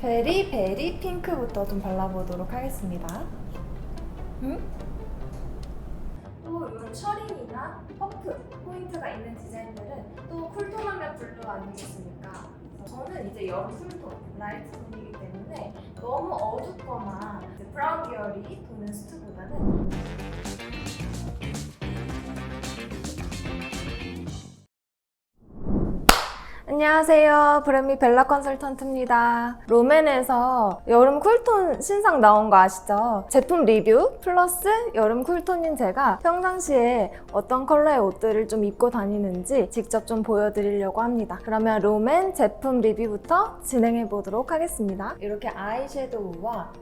베리 베리 핑크부터 좀 발라보도록 하겠습니다. 음? 또 이런 셔링이나 퍼프 포인트가 있는 디자인들은 또 쿨톤하면 블루 아니겠습니까? 저는 이제 여름 쿨톤 라이트 톤이기 때문에 너무 어둡거나 브라운 계열이 도는 수트보다는 안녕하세요. 브레미 벨라 컨설턴트입니다. 롬앤에서 여름 쿨톤 신상 나온 거 아시죠? 제품 리뷰 플러스 여름 쿨톤인 제가 평상시에 어떤 컬러의 옷들을 좀 입고 다니는지 직접 좀 보여드리려고 합니다. 그러면 롬앤 제품 리뷰부터 진행해 보도록 하겠습니다. 이렇게 아이섀도우와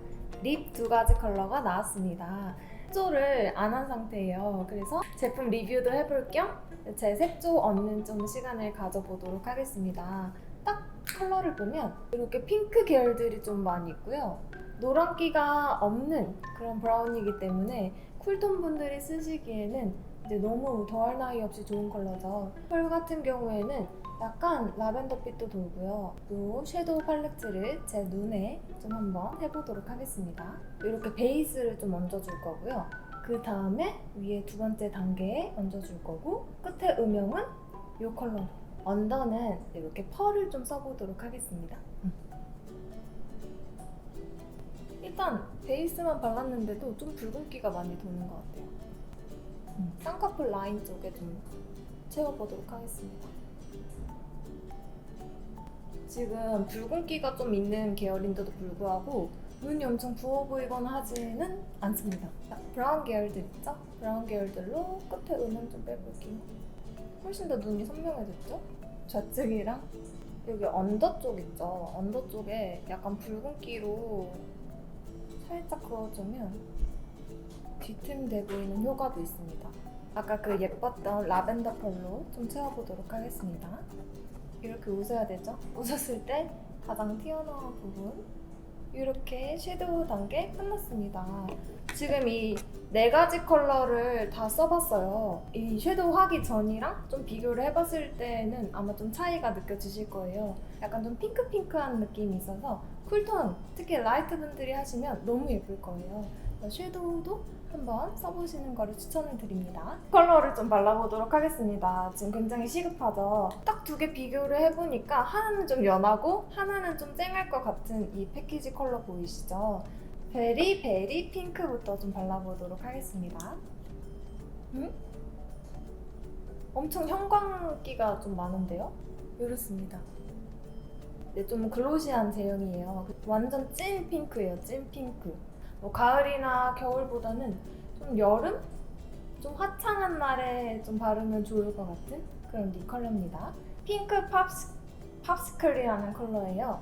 립 두 가지 컬러가 나왔습니다. 색조를 안 한 상태예요. 그래서 제품 리뷰도 해볼 겸 제 색조 얻는 좀 시간을 가져보도록 하겠습니다. 딱 컬러를 보면 이렇게 핑크 계열들이 좀 많이 있고요. 노란기가 없는 그런 브라운이기 때문에 쿨톤 분들이 쓰시기에는 이제 너무 더할 나위 없이 좋은 컬러죠. 펄 같은 경우에는 약간 라벤더빛도 돌고요. 또 섀도우 팔레트를 제 눈에 좀 한번 해보도록 하겠습니다. 이렇게 베이스를 좀 얹어줄 거고요. 그 다음에 위에 두 번째 단계에 얹어줄 거고 끝에 음영은 이 컬러 언더는 이렇게 펄을 좀 써보도록 하겠습니다. 음. 일단 베이스만 발랐는데도 좀 붉은기가 많이 도는 것 같아요. 음, 쌍꺼풀 라인 쪽에 좀 채워보도록 하겠습니다. 지금 붉은기가 좀 있는 계열인데도 불구하고 눈이 엄청 부어 보이거나 하지는 않습니다. 자, 브라운 계열들 있죠? 브라운 계열들로 끝에 음은 좀 빼볼게요. 훨씬 더 눈이 선명해졌죠? 좌측이랑 여기 언더 쪽 있죠? 언더 쪽에 약간 붉은기로 살짝 그어주면 뒤틈돼 보이는 효과도 있습니다. 아까 그 예뻤던 라벤더 컬러 좀 채워보도록 하겠습니다. 이렇게 웃어야 되죠? 웃었을 때 가장 튀어나온 부분 이렇게 섀도우 단계 끝났습니다. 지금 이 네 가지 컬러를 다 써봤어요. 이 섀도우 하기 전이랑 좀 비교를 해봤을 때는 아마 좀 차이가 느껴지실 거예요. 약간 좀 핑크핑크한 느낌이 있어서 쿨톤, 특히 라이트 분들이 하시면 너무 예쁠 거예요. 그래서 섀도우도 한번 써보시는 거를 추천을 드립니다. 컬러를 좀 발라보도록 하겠습니다. 지금 굉장히 시급하죠? 딱 두 개 비교를 해보니까 하나는 좀 연하고 하나는 좀 쨍할 것 같은 이 패키지 컬러 보이시죠? 베리 베리 핑크부터 좀 발라보도록 하겠습니다. 음? 엄청 형광기가 좀 많은데요? 이렇습니다. 네, 좀 글로시한 제형이에요. 완전 찐 핑크예요, 찐 핑크. 뭐 가을이나 겨울보다는 좀 여름? 좀 화창한 날에 좀 바르면 좋을 것 같은 그런 립 컬러입니다. 핑크 팝스, 팝스클이라는 컬러예요.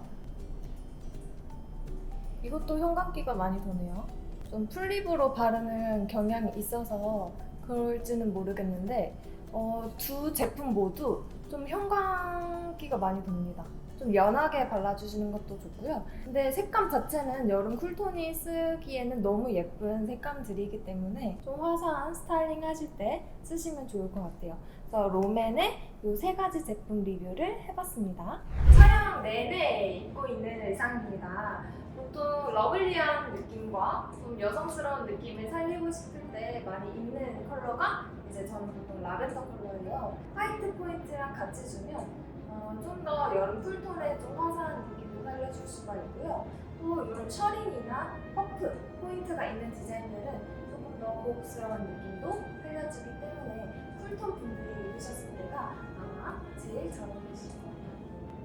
이것도 형광기가 많이 도네요. 좀 풀립으로 바르는 경향이 있어서 그럴지는 모르겠는데 어, 두 제품 모두 좀 형광기가 많이 돕니다. 좀 연하게 발라주시는 것도 좋고요. 근데 색감 자체는 여름 쿨톤이 쓰기에는 너무 예쁜 색감들이기 때문에 좀 화사한 스타일링 하실 때 쓰시면 좋을 것 같아요. 그래서 롬앤의 이 세 가지 제품 리뷰를 해봤습니다. 촬영 내내 입고 있는 의상입니다. 보통 러블리한 느낌과 좀 여성스러운 느낌을 살리고 싶을 때 많이 입는 컬러가 이제 저는 보통 라벤더 컬러예요. 화이트 포인트랑 같이 주면 어, 좀더 여름 쿨톤의 좀 화사한 느낌도 살려줄 수가 있고요. 또 이런 셔링이나 퍼프 포인트가 있는 디자인들은 조금 더 고급스러운 느낌도 살려주기 때문에 쿨톤 분들이 입으셨을 때가 아마 제일 잘 어울리실 거예요.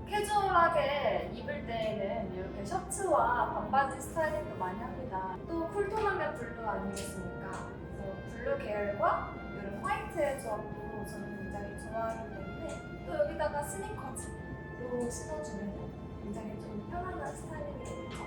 캐주얼하게 입을 때에는 이렇게 셔츠와 반바지 스타일링도 많이 합니다. 또 쿨톤하면 블루 아니겠습니까? 블루 계열과 이런 화이트의 조합도 저는 굉장히 좋아하기 때문에 또 여기다가 스니커즈로 신어주면 굉장히 좀 편안한 스타일링이 되겠죠.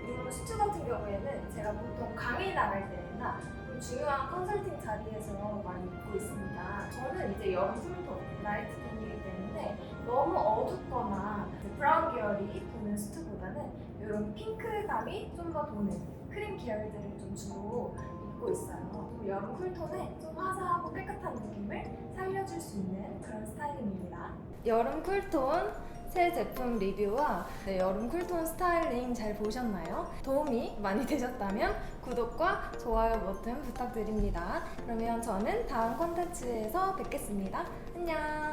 그리고 슈트 같은 경우에는 제가 보통 강의 나갈 때나 좀 중요한 컨설팅 자리에서 많이 입고 있습니다. 저는 이제 쿨톤, 라이트 톤이기 때문에 너무 어둡거나 브라운 계열이 도는 수트보다는 이런 핑크감이 좀 더 도는 크림 계열들을 좀 주로 입고 있어요. 또 여름 쿨톤에 좀 화사하고 깨끗한 느낌을 살려줄 수 있는 그런 스타일입니다. 여름 쿨톤 새 제품 리뷰와 네, 여름 쿨톤 스타일링 잘 보셨나요? 도움이 많이 되셨다면 구독과 좋아요 버튼 부탁드립니다. 그러면 저는 다음 콘텐츠에서 뵙겠습니다. 안녕!